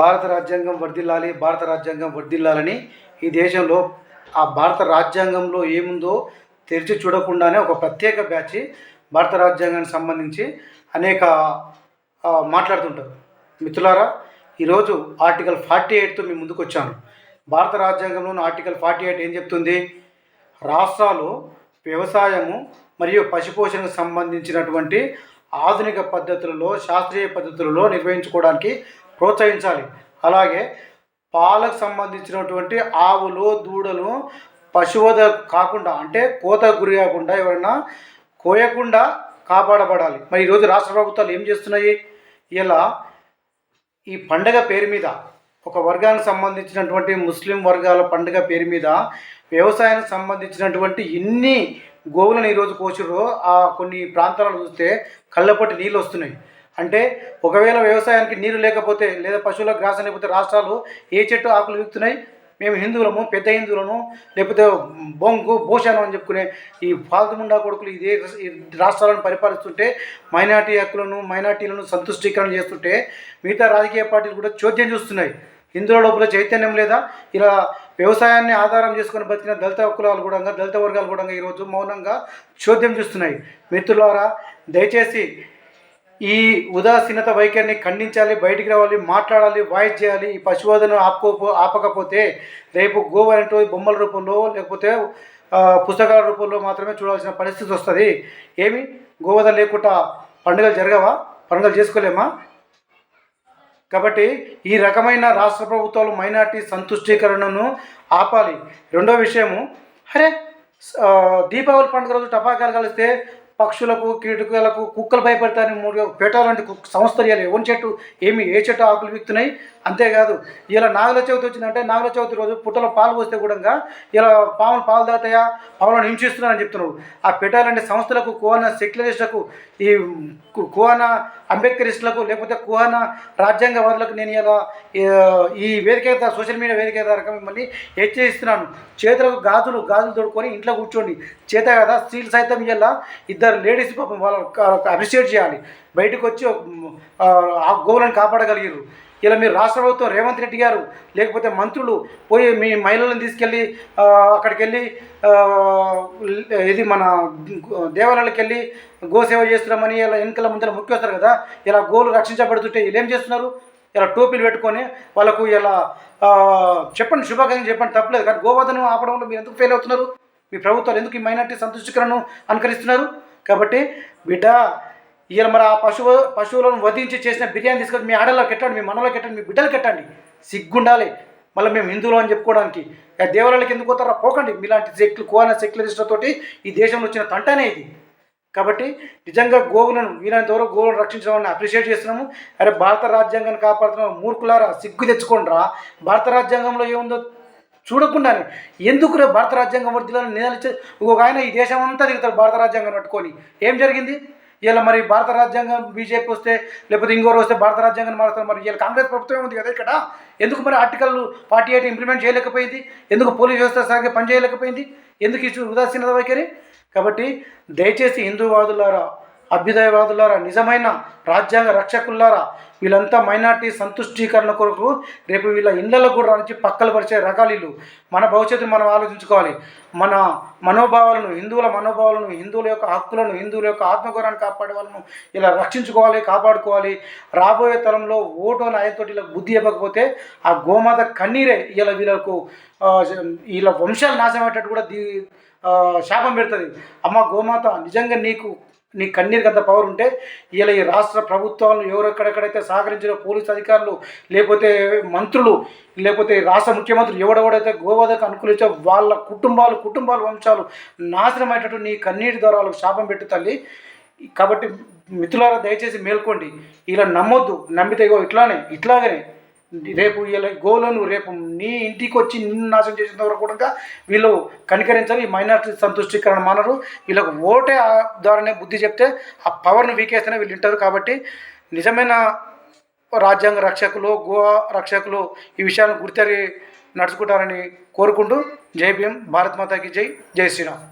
భారత రాజ్యాంగం వర్ధిల్లాలి భారత రాజ్యాంగం వర్ధిల్లాలని ఈ దేశంలో ఆ భారత రాజ్యాంగంలో ఏముందో తెరిచి చూడకుండానే ఒక ప్రత్యేక బ్యాచ్ భారత రాజ్యాంగానికి సంబంధించి అనేక మాట్లాడుతుంటారు. మిత్రులారా ఈరోజు ఆర్టికల్ ఫార్టీ ఎయిట్తో మీ ముందుకు వచ్చాను భారత రాజ్యాంగంలోని ఆర్టికల్ ఫార్టీ ఎయిట్ ఏం చెప్తుంది? రాష్ట్రాలు వ్యవసాయము మరియు పశుపోషణకు సంబంధించినటువంటి ఆధునిక పద్ధతులలో శాస్త్రీయ పద్ధతులలో నిర్వహించుకోవడానికి ప్రోత్సహించాలి. అలాగే పాలకు సంబంధించినటువంటి ఆవులు దూడలు పశువధ కాకుండా అంటే కోత గురి కాకుండా ఎవరైనా కోయకుండా కాపాడబడాలి. మరి ఈరోజు రాష్ట్ర ప్రభుత్వాలు ఏం చేస్తున్నాయి? ఇలా ఈ పండగ పేరు మీద ఒక వర్గానికి సంబంధించినటువంటి ముస్లిం వర్గాల పండుగ పేరు మీద వ్యవసాయానికి సంబంధించినటువంటి ఎన్ని గోవులను ఈరోజు కోసిరో ఆ కొన్ని ప్రాంతాలను చూస్తే కళ్ళపట్టి నీళ్ళు వస్తున్నాయి. అంటే ఒకవేళ వ్యవసాయానికి నీరు లేకపోతే లేదా పశువుల గ్రాసం లేకపోతే రాష్ట్రాలు ఏ చెట్టు ఆకులు విత్తున్నాయి మేము హిందువులము పెద్ద హిందువులను లేకపోతే బొంగు భూషణం అని చెప్పుకునే ఈ ఫాల్తుముండా కొడుకులు ఇదే రాష్ట్రాలను పరిపాలిస్తుంటే మైనార్టీ హక్కులను మైనార్టీలను సంతుష్టీకరణ చేస్తుంటే మిగతా రాజకీయ పార్టీలు కూడా చోద్యం చూస్తున్నాయి. హిందువుల లోపల చైతన్యం లేదా? ఇలా వ్యవసాయాన్ని ఆధారం చేసుకుని బతికిన దళిత కులాలు కూడా దళిత వర్గాలు కూడా ఈరోజు మౌనంగా చోద్యం చూస్తున్నాయి. మిత్రులారా దయచేసి ఈ ఉదాసీనత వైఖరిని ఖండించాలి బయటికి రావాలి మాట్లాడాలి వాయిస్ చేయాలి ఈ పశువధను ఆపుకో ఆపకపోతే రేపు గోవైనటు బొమ్మల రూపంలో లేకపోతే పుస్తకాల రూపంలో మాత్రమే చూడాల్సిన పరిస్థితి వస్తుంది. ఏమి? గోవధ లేకుండా పండుగలు జరగవా? పండుగలు చేసుకోలేమా? కాబట్టి ఈ రకమైన రాష్ట్ర ప్రభుత్వాలు మైనార్టీ సంతుష్టీకరణను ఆపాలి. రెండో విషయము అరే దీపావళి పండుగ రోజు టపాకాయలు కలిస్తే పక్షులకు కీటకాలకు కుక్కలు భయపడతాయని మూడు పెట్టాలంటే సంస్థలు ఇవ్వాలి ఎవరి చెట్టు ఏమి ఏ చెట్టు ఆకులు విక్తున్నాయి అంతేకాదు ఇలా నాగుల చవితి వచ్చిందంటే నాగుల చవితి రోజు పుట్టలో పాలు పోస్తే కూడా ఇలా పాములు పాలు దాతాయా పాములను హింసిస్తున్నారని చెప్తున్నారు. ఆ పెట్టాలంటే సంస్థలకు కుహన సెక్యులరిస్టులకు ఈ కుహన అంబేద్కరిస్టులకు లేకపోతే కుహన రాజ్యాంగవాదులకు నేను ఇలా ఈ- వేదిక సోషల్ మీడియా వేదిక ద్వారా మిమ్మల్ని హెచ్చరిస్తున్నాను. చేతులకు గాజులు గాజులు తోడుకొని ఇంట్లో కూర్చోండి. చేత కదా స్త్రీలు సైతం ఇలా ఇద్దరు లేడీస్ పాపం వాళ్ళ అప్రిషియేట్ చేయాలి. బయటకు వచ్చి ఆ, ఆ గోవులను కాపాడగలిగారు ఇలా మీరు రాష్ట్ర ప్రభుత్వం రేవంత్ రెడ్డి గారు లేకపోతే మంత్రులు పోయి మీ మహిళలను తీసుకెళ్ళి అక్కడికి వెళ్ళి ఇది మన దేవాలయాలకు వెళ్ళి గోసేవ చేస్తున్నామని ఇలా ఎన్నికల ముందర ముఖ్యస్తారు కదా ఇలా గోలు రక్షించబడుతుంటే వీళ్ళు ఏం చేస్తున్నారు? ఇలా టోపీలు పెట్టుకొని వాళ్ళకు ఇలా చెప్పండి శుభాకాంక్షలు చెప్పండి తప్పలేదు. కానీ గోవాదను ఆపడంలో మీరు ఎందుకు ఫెయిల్ అవుతున్నారు? మీ ప్రభుత్వాలు ఎందుకు ఈ మైనార్టీ సంతృష్టికరణను అనుకరిస్తున్నారు? కాబట్టి బిడ్డ ఈయన మరి ఆ పశువు పశువులను వధించి చేసిన బిర్యానీ తీసుకొని మీ ఆడలోకి కట్టండి మీ మనలో కట్టండి మీ బిడ్డలు కట్టండి. సిగ్గుండాలి. మళ్ళీ మేము హిందువులు అని చెప్పుకోవడానికి. దేవాలయాలకు ఎందుకు పోతారా పోకండి. మీలాంటి సెక్లు కోన సెక్యులరిస్టులతోటి ఈ దేశంలో వచ్చిన తంటనే ఇది. కాబట్టి నిజంగా గోవులను వీలైనంత వరకు గోవులను రక్షించడం అప్రిషియేట్ చేస్తున్నాము. అరే భారత రాజ్యాంగాన్ని కాపాడుతున్నాం మూర్ఖులారా సిగ్గు తెచ్చుకోండిరా. భారత రాజ్యాంగంలో ఏముందో చూడకుండానే ఎందుకు రే భారత రాజ్యాంగం వర్దిలని నిదాలించే ఒక ఆయన ఈ దేశం అంతా దిగుతారు భారత రాజ్యాంగం పట్టుకొని. ఏం జరిగింది? ఇలా మరి భారత రాజ్యాంగం బీజేపీ వస్తే లేకపోతే ఇంకోరు వస్తే భారత రాజ్యాంగాన్ని మారుస్తారు. మరి ఇలా కాంగ్రెస్ ప్రభుత్వమే ఉంది కదా ఇక్కడ? ఎందుకు మరి ఆర్టికల్ ఫార్టీ ఎయిట్ ఇంప్లిమెంట్ చేయలేకపోయింది? ఎందుకు పోలీస్ వ్యవస్థ సరిగ్గా పనిచేయలేకపోయింది? ఎందుకు ఇచ్చు ఉదాసీనత వైఖరి? కాబట్టి దయచేసి హిందూవాదులారా అభ్యుదయవాదులారా నిజమైన రాజ్యాంగ రక్షకుల్లారా వీళ్ళంతా మైనార్టీ సంతుష్టీకరణ కొరకు రేపు వీళ్ళ ఇళ్ళలో కూడా నుంచి పక్కలు పరిచే రకాలు మన భవిష్యత్తు మనం ఆలోచించుకోవాలి. మన మనోభావాలను హిందువుల మనోభావాలను హిందువుల యొక్క హక్కులను హిందువుల యొక్క ఆత్మగౌరవాన్ని కాపాడే వాళ్ళను ఇలా రక్షించుకోవాలి కాపాడుకోవాలి. రాబోయే తరంలో ఓటు అని ఆయనతోటి ఇలా బుద్ధి ఇవ్వకపోతే ఆ గోమాత కన్నీరే ఇలా వీళ్ళకు వీళ్ళ వంశాలు నాశనమయ్యేటట్టు కూడా దీ శాపం పెడుతుంది. అమ్మ గోమాత నిజంగా నీకు నీ కన్నీరికి అంత పవర్ ఉంటే ఇలా ఈ రాష్ట్ర ప్రభుత్వాలను ఎవరెక్కడెక్కడైతే సహకరించిన పోలీస్ అధికారులు లేకపోతే మంత్రులు లేకపోతే రాష్ట్ర ముఖ్యమంత్రులు ఎవడెవడైతే గోవాదకు అనుకూలించో వాళ్ళ కుటుంబాలు కుటుంబాల వంశాలు నాశనం నీ కన్నీటి ద్వారా వాళ్ళకు శాపం పెట్టు తల్లి. కాబట్టి మిత్రులారా దయచేసి మేల్కోండి. ఇలా నమ్మొద్దు. నమ్మితే ఇగో ఇట్లానే ఇట్లాగనే. రేపు గోలను రేపు నీ ఇంటికి వచ్చి నిన్ను నాశనం చేసిన వరకు కూడా వీళ్ళు కనికరించాలి ఈ మైనార్టీ సంతుష్టీకరణ మానరు. వీళ్ళకు ఓటే ఆ ద్వారానే బుద్ధి చెప్తే ఆ పవర్ను వీకేస్తేనే వీళ్ళు వింటారు కాబట్టి నిజమైన రాజ్యాంగ రక్షకులు గోవా రక్షకులు ఈ విషయాలను గుర్తెరి నడుచుకుంటారని కోరుకుంటూ జై భీం భారత్ మాతాకి జై జై శ్రీరామ్.